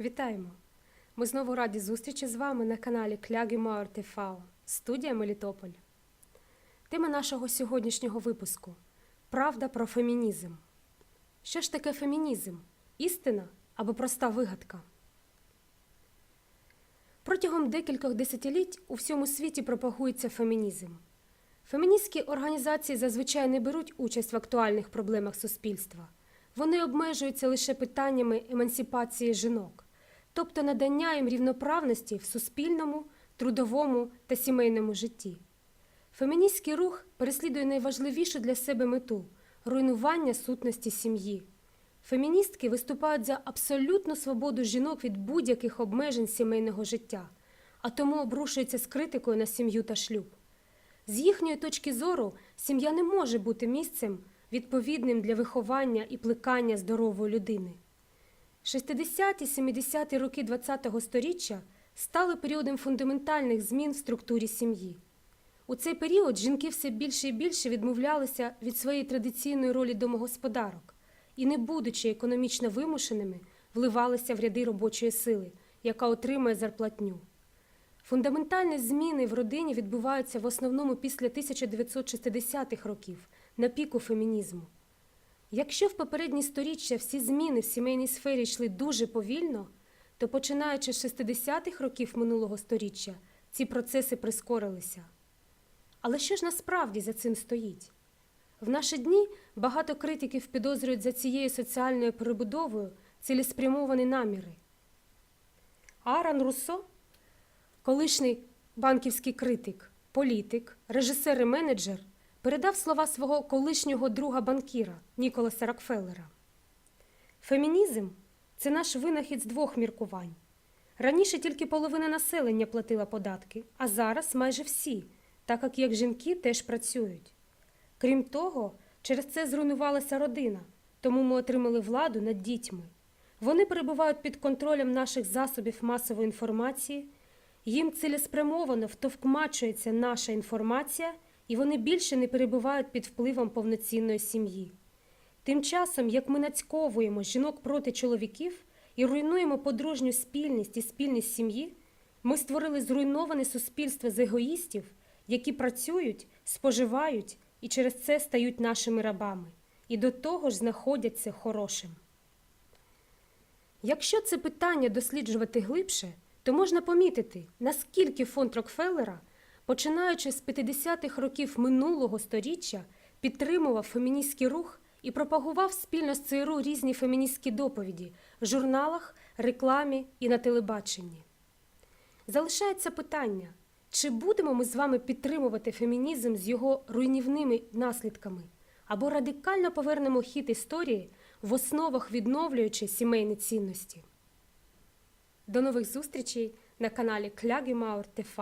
Вітаємо! Ми знову раді зустрічі з вами на каналі Клягімауер ТФ, студія Мелітополь. Тема нашого сьогоднішнього випуску Правда про фемінізм. Що ж таке фемінізм? Істина або проста вигадка? Протягом декількох десятиліть у всьому світі пропагується фемінізм. Феміністські організації зазвичай не беруть участь в актуальних проблемах суспільства. Вони обмежуються лише питаннями емансипації жінок, тобто надання їм рівноправності в суспільному, трудовому та сімейному житті. Феміністський рух переслідує найважливішу для себе мету руйнування сутності сім'ї. Феміністки виступають за абсолютну свободу жінок від будь-яких обмежень сімейного життя, а тому обрушуються з критикою на сім'ю та шлюб. З їхньої точки зору, сім'я не може бути місцем, відповідним для виховання і плекання здорової людини. 60-70-ті роки ХХ століття стали періодом фундаментальних змін в структурі сім'ї. У цей період жінки все більше і більше відмовлялися від своєї традиційної ролі домогосподарок і, не будучи економічно вимушеними, вливалися в ряди робочої сили, яка отримує зарплатню. Фундаментальні зміни в родині відбуваються в основному після 1960-х років на піку фемінізму. Якщо в попередні сторіччя всі зміни в сімейній сфері йшли дуже повільно, то починаючи з 60-х років минулого сторіччя ці процеси прискорилися. Але що ж насправді за цим стоїть? В наші дні багато критиків підозрюють за цією соціальною перебудовою цілеспрямовані наміри. Аран Руссо, колишній банківський критик, політик, режисер і менеджер, передав слова свого колишнього друга банкіра Ніколаса Рокфеллера. Фемінізм це наш винахід з двох міркувань. Раніше тільки половина населення платила податки, а зараз майже всі, так як як жінки теж працюють. Крім того, через це зруйнувалася родина, тому ми отримали владу над дітьми. Вони перебувають під контролем наших засобів масової інформації, їм цілеспрямовано втовкмачується наша інформація, і вони більше не перебувають під впливом повноцінної сім'ї. Тим часом, як ми нацьковуємо жінок проти чоловіків і руйнуємо подружню спільність і спільність сім'ї, ми створили зруйноване суспільство з егоїстів, які працюють, споживають і через це стають нашими рабами, і до того ж знаходяться хорошим. Якщо це питання досліджувати глибше, то можна помітити, наскільки фонд Рокфеллера, починаючи з 50-х років минулого сторіччя, підтримував феміністський рух і пропагував спільно з ЦРУ різні феміністські доповіді в журналах, рекламі і на телебаченні. Залишається питання, чи будемо ми з вами підтримувати фемінізм з його руйнівними наслідками, або радикально повернемо хід історії в основах відновлюючи сімейні цінності. До нових зустрічей на каналі Клягімаур ТФ.